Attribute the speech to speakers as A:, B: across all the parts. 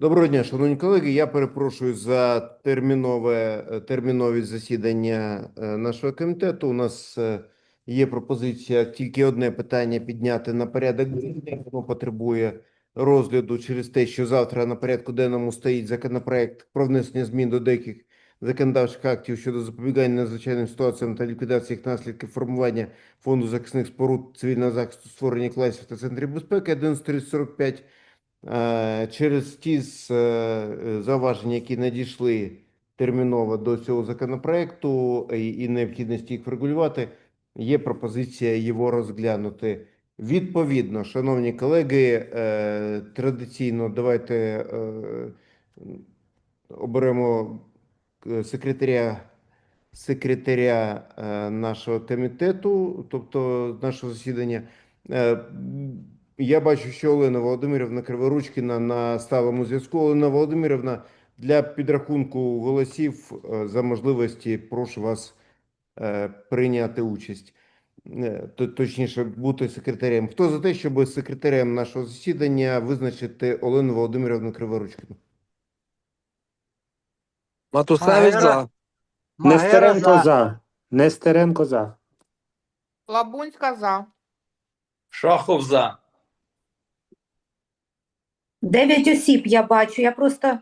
A: Доброго дня, шановні колеги. Я перепрошую за термінове е, термінові засідання е, нашого комітету. У нас е, є пропозиція тільки одне питання підняти на порядок. Воно потребує розгляду через те, що завтра на порядку денному стоїть законопроект про внесення змін до деяких законодавчих актів щодо запобігання надзвичайним ситуаціям та ліквідації їх наслідків формування фонду захисних споруд цивільного захисту, створення класів та центрів безпеки 11.45. Е, Через ті е, зауваження, які надійшли терміново до цього законопроекту і необхідності їх врегулювати, є пропозиція його розглянути. Відповідно, шановні колеги, е, традиційно давайте оберемо секретаря секретаря нашого комітету, тобто нашого засідання. Я бачу, що Олена Володимирівна Криворучкіна на сталому зв'язку. Олена Володимирівна, для підрахунку голосів е, за можливості прошу вас е, прийняти участь. Е, Точніше, бути секретарем. Хто за те, щоб секретарем нашого засідання визначити Олену Володимирівну Криворучкіну?
B: Матусевич
C: Магера-
B: за.
C: Магера
D: Нестеренко
C: за.
D: за. Нестеренко за.
E: Лабунська за.
C: Шахов за.
F: Дев'ять осіб я бачу. Я просто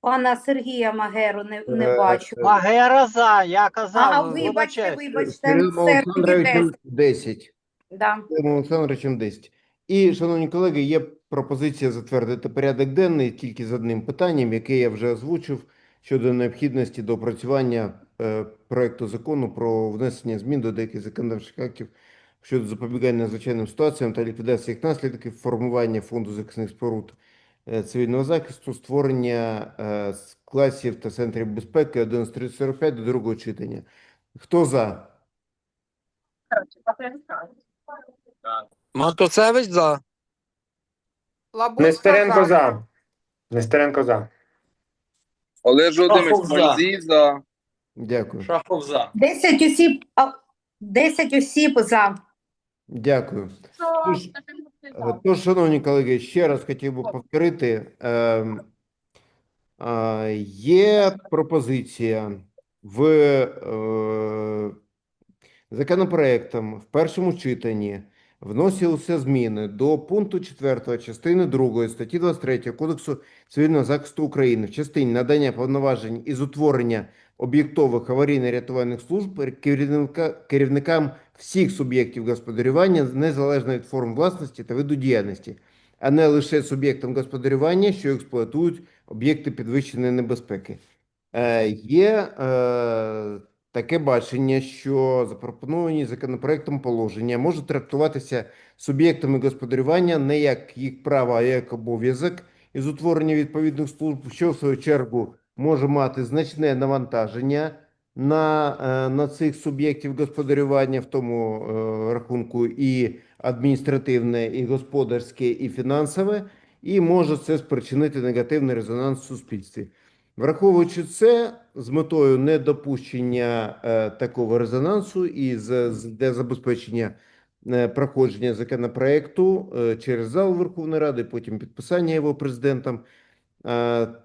F: пана Сергія Магеру не, не
A: Е,
F: бачу.
C: Магера за, я казав,
F: а вибачте,
C: вибачаюсь.
F: вибачте,
A: Кирилом
F: тоді
A: Олександровичем
F: 10.
A: 10.
F: Да.
A: Кирилом Олександровичем 10. І, шановні колеги, є пропозиція затвердити порядок денний тільки з одним питанням, яке я вже озвучив щодо необхідності доопрацювання е, проекту закону про внесення змін до деяких законодавчих актів щодо запобігання надзвичайним ситуаціям та ліквідації їх наслідків, формування фонду захисних споруд е, цивільного захисту, створення е, класів та центрів безпеки 11.45 до другого читання. Хто за?
B: Матусевич за.
D: Нестеренко за. Нестеренко за.
G: Олег Володимирович,
C: Шахов.
G: Мальзій за.
A: Дякую.
C: Шахов за.
F: 10 осіб, а, 10 осіб за.
A: Дякую. Тож, е, Тож, шановні колеги, ще раз хотів би повторити. е, е, Є пропозиція в е, законопроектом в першому читанні вносилися зміни до пункту 4 частини 2 статті 23 Кодексу цивільного захисту України в частині надання повноважень із утворення об'єктових аварійно-рятувальних служб керівника, керівникам всіх суб'єктів господарювання незалежно від форм власності та виду діяльності, а не лише суб'єктам господарювання, що експлуатують об'єкти підвищеної небезпеки. Е, є е, таке бачення, що запропоновані законопроектом положення можуть трактуватися суб'єктами господарювання не як їх право, а як обов'язок із утворення відповідних служб, що в свою чергу може мати значне навантаження на, е, на цих суб'єктів господарювання, в тому е, рахунку і адміністративне, і господарське, і фінансове, і може це спричинити негативний резонанс в суспільстві. Враховуючи це, з метою недопущення е, такого резонансу і для забезпечення е, проходження законопроекту е, через зал Верховної Ради, потім підписання його президентом,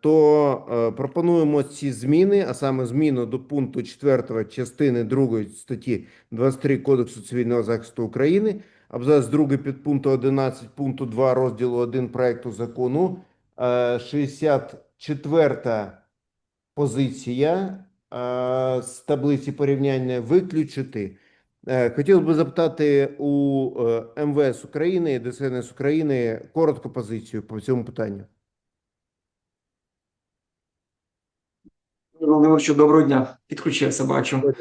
A: то пропонуємо ці зміни, а саме зміну до пункту 4 частини 2 статті 23 Кодексу цивільного захисту України, абзац 2 підпункту 11 пункту 2 розділу 1 проекту закону 60 четверта позиція е, з таблиці порівняння виключити. Е, хотів би запитати у е, МВС України ДСНС України коротку позицію по цьому питанню.
H: Доброго дня, підключився, бачу.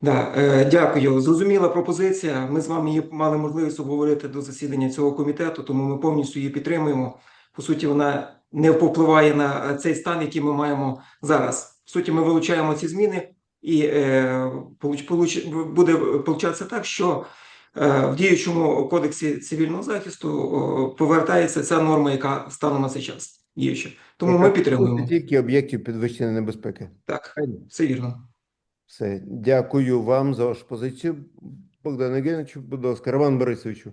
H: Да, е, дякую. Зрозуміла пропозиція. Ми з вами її мали можливість обговорити до засідання цього комітету, тому ми повністю її підтримуємо. По суті, вона не повпливає на цей стан, який ми маємо зараз. В суті, ми вилучаємо ці зміни, і е, получ, получ, буде получатися так, що е, в діючому кодексі цивільного захисту о, повертається ця норма, яка станом на цей час діюча. Тому ми підтримуємо.
A: Тільки об'єктів підвищеної небезпеки.
H: Так, все вірно.
A: Все. Дякую вам за вашу позицію. Богдану Євгеновичу, будь ласка, Роман Борисовичу.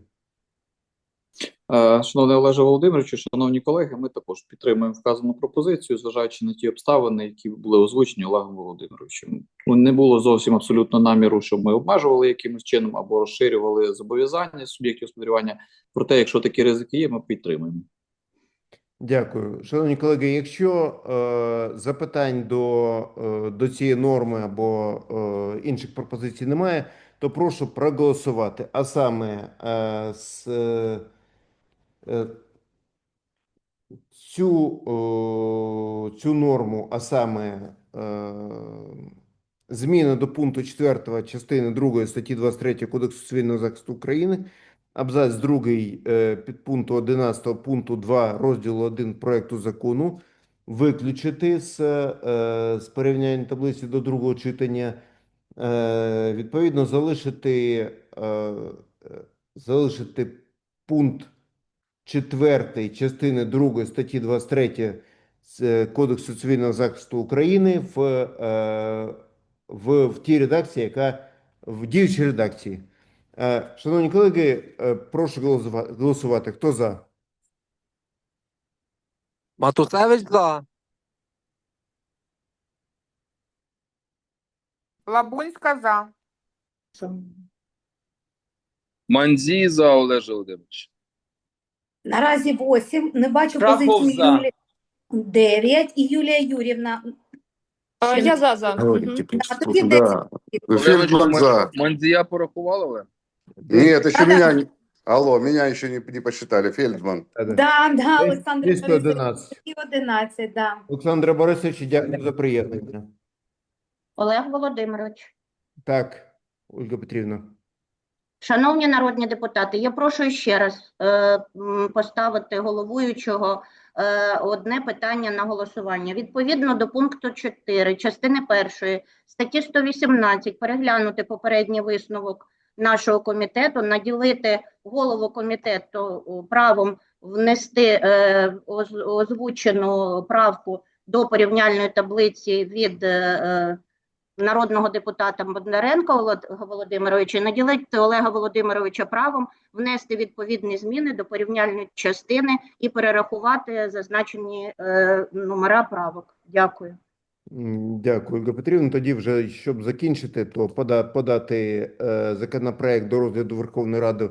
I: Е, Шановний Олеже Володимировичу, шановні колеги, ми також підтримуємо вказану пропозицію, зважаючи на ті обставини, які були озвучені Олегом Володимировичем. Ну, не було зовсім абсолютно наміру, щоб ми обмежували якимось чином або розширювали зобов'язання суб'єктів господарювання. Проте, якщо такі ризики є, ми підтримуємо.
A: Дякую. Шановні колеги, якщо е, запитань до, е, до цієї норми або е, інших пропозицій немає, то прошу проголосувати. А саме е, з, е, цю, е, цю норму, а саме е, зміни до пункту 4 частини 2 статті 23 Кодексу цивільного захисту України, абзац 2 е, підпункту 11 пункту 2 розділу 1 проекту закону виключити з, з порівняння таблиці до другого читання, відповідно залишити, залишити пункт 4 частини 2 статті 23 е, Кодексу цивільного захисту України в, е, в, в тій редакції, яка в діючій редакції. Е, Шановні колеги, прошу голосувати. Хто за?
B: Матусевич за.
E: Лабунська за.
G: Манзій за Олеже Володимирович.
F: Наразі 8. Не бачу
C: Шахов
F: позицію
C: за.
F: Юлії. 9. І Юлія Юрівна.
E: Е,
F: Ще
E: Я за за. Мгм.
J: принцип.
F: тоді
J: Да.
F: 10.
J: Фельдман за.
G: Манзія порахували ви?
J: Нет, еще меня... не- Алло, меня еще не, не посчитали. Фельдман.
A: Да, да.
F: Да, да,
A: Десь-
F: Олександр
A: десь
F: Борисович,
A: 11.
F: і 11, да.
A: Олександре Борисовичу, дякую за приєднання.
K: Олег Володимирович.
A: Так, Ольга Петрівна.
K: Шановні народні депутати, я прошу ще раз е, поставити головуючого е, одне питання на голосування. Відповідно до пункту 4 частини першої статті 118 переглянути попередній висновок нашого комітету, наділити голову комітету правом внести е, оз- озвучену правку до порівняльної таблиці від е, е, народного депутата Бондаренка Волод- Володимировича наділити Олега Володимировича правом внести відповідні зміни до порівняльної частини і перерахувати зазначені е, номера правок. Дякую.
A: Дякую, Ольга Петрівна. Тоді вже, щоб закінчити, то пода, подати е, законопроект до розгляду Верховної Ради,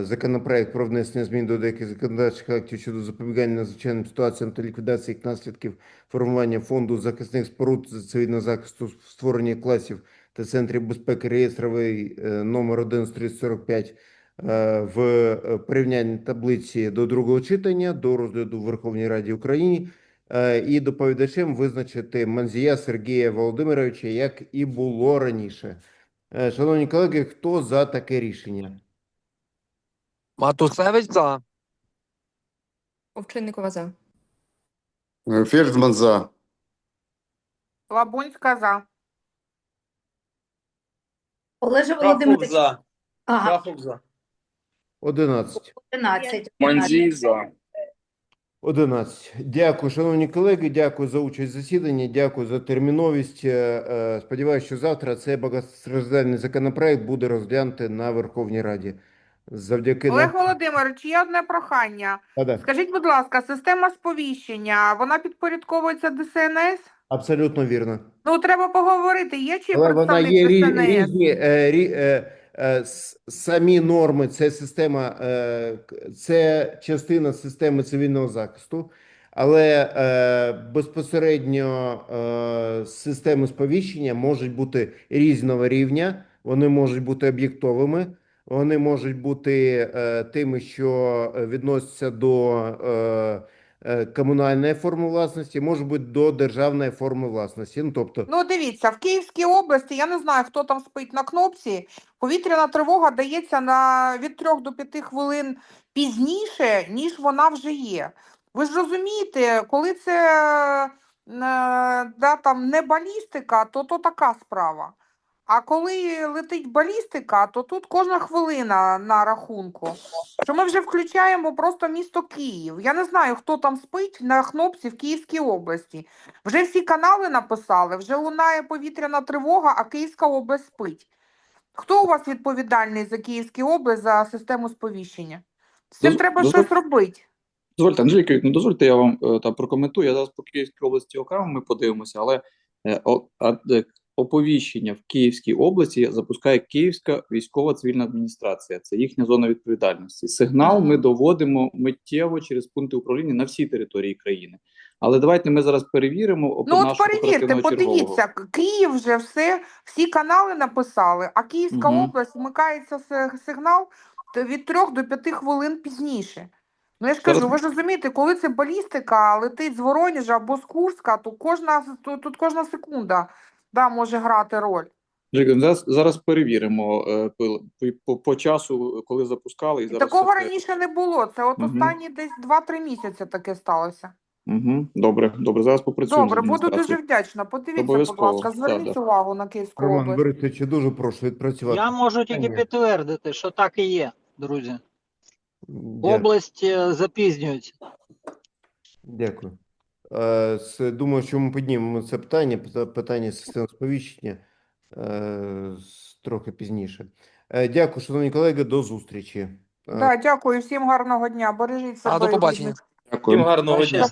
A: законопроект про внесення змін до деяких законодавчих актів щодо запобігання надзвичайним ситуаціям та ліквідації їх наслідків формування фонду захисних споруд цивільного захисту, створення класів та центрів безпеки реєстровий е, номер 1145 е, в е, порівнянні таблиці до другого читання, до розгляду в Верховній Раді України. Е, І доповідачем визначити Манзія Сергія Володимировича, як і було раніше. Е, Шановні колеги, хто за таке рішення?
B: Матусевич за.
E: Овчинникова за.
J: Фельдман за.
E: Лабунська за.
F: Олеже Володимирович.
C: за.
F: Ага,
C: Шахов за.
A: 11.
F: 11.
G: Манзій за.
A: 11. Дякую, шановні колеги. Дякую за участь в засіданні. Дякую за терміновість. Е, е, Сподіваюся, що завтра цей багатостраждальний законопроект буде розглянути на Верховній Раді. Завдяки
E: Олег
A: нам-
E: Володимирович, є одне прохання.
A: Да-да,
E: Скажіть, будь ласка, система сповіщення, вона підпорядковується ДСНС?
A: абсолютно вірно.
E: Ну, треба поговорити, є чи
A: Але вона є рі-
E: ДСНС?
A: різні е, рі- е, е, самі норми. Це система, е, це частина системи цивільного захисту, але е, безпосередньо е, системи сповіщення можуть бути різного рівня. Вони можуть бути об'єктовими. Вони можуть бути е, тими, що е, відносяться до е, комунальної форми власності, можуть бути до державної форми власності. Ну, тобто,
E: Ну, дивіться, в Київській області, я не знаю, хто там спить на кнопці, повітряна тривога дається на від 3 до 5 хвилин пізніше, ніж вона вже є. Ви ж розумієте, коли це да, там, не балістика, то то така справа. А коли летить балістика, то тут кожна хвилина на рахунку. Що ми вже включаємо просто місто Київ. Я не знаю, хто там спить на кнопці в Київській області. Вже всі канали написали, вже лунає повітряна тривога, а Київська область спить. Хто у вас відповідальний за Київську область за систему сповіщення? З цим
I: Доз-
E: треба
I: дозволь-
E: щось робити.
I: Дозвольте, Анжеліка, Вікторівна, дозвольте, я вам е, там прокоментую. Я зараз по Київській області окремо ми подивимося, але е, о- а, е, оповіщення в Київській області запускає Київська військова цивільна адміністрація. Це їхня зона відповідальності. Сигнал ми доводимо миттєво через пункти управління на всій території країни. Але давайте ми зараз перевіримо
E: Ну, от перевірте, подивіться, Київ вже все, всі канали написали, а Київська
I: Мгм.
E: область вмикається си- сигнал від 3 до 5 хвилин пізніше. Ну, я ж кажу, ви ж розумієте, коли це балістика летить з Воронежа або з Курська, то кожна, тут кожна секунда да, може грати роль.
I: Зараз, зараз перевіримо е, по, по, по часу, коли запускали. І зараз
E: такого
I: все
E: раніше не було. Це от
I: Мгм.
E: останні десь 2-3 місяці таке сталося.
I: Угу. Добре, добре. Зараз попрацюємо.
E: Добре, буду дуже вдячна. Подивіться, будь ласка, зверніть
I: да.
E: увагу на Київську
A: Роман
E: область.
A: Борисович, я дуже прошу відпрацювати.
C: Я можу тільки підтвердити, що так і є, друзі.
A: Дя-
C: Область е, запізнюється.
A: Дякую. Е, Думаю, що ми піднімемо це питання, питання системи сповіщення е, трохи пізніше. Е, Дякую, шановні колеги, до зустрічі.
E: Да, дякую, всім гарного дня. Бережіть себе.
B: А, до побачення.
I: Дякую.
C: Всім гарного дня.